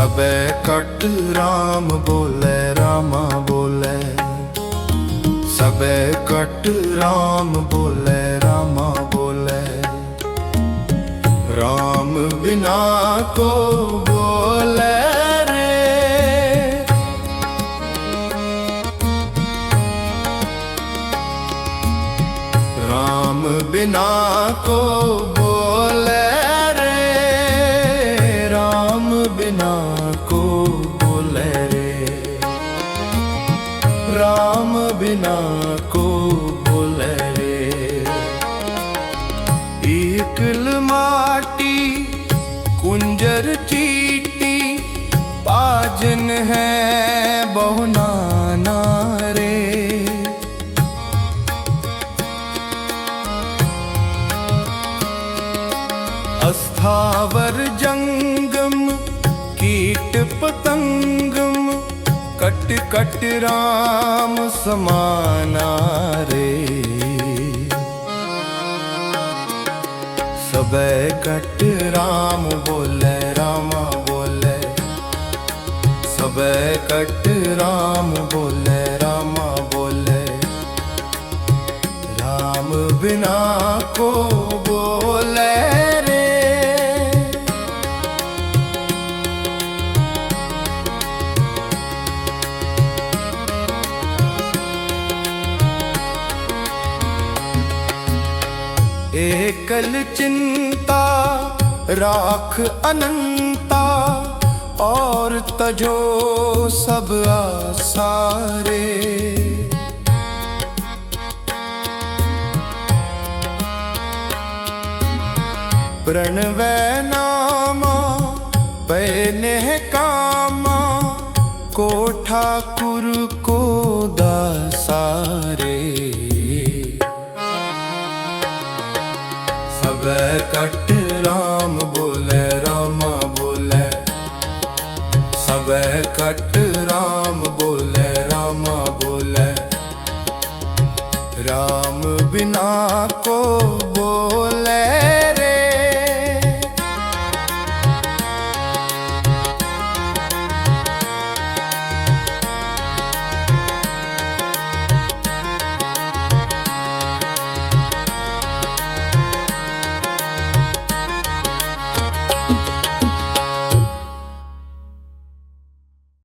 ਸਬੈ ਕਟ RAM ਬੋਲੇ, ਰਾਮਾ ਬੋਲੇ। ਸਬੈ ਕਟ RAM ਬੋਲੇ, ਰਾਮਾ ਬੋਲੇ। RAM ਬਿਨਾ ਕੋ ਬੋਲੇ ਰੇ। RAM ਬਿਨਾ ਕੋ को बोले रे। राम बिना को बोले रे। ईकल माटी, कुंजर चीटी, पाजन है बहुनाना रे। जंगम कीट पतंगम कट कट राम समाना रे। सब कट राम बोले, रामा बोले। सब कट राम बोले, रामा बोले। राम बिना को एकल चिंता राख अनंता और तजो सब आसारे प्रणवै नामा पैने कामा को ठाकुर को दासारे राम बिना को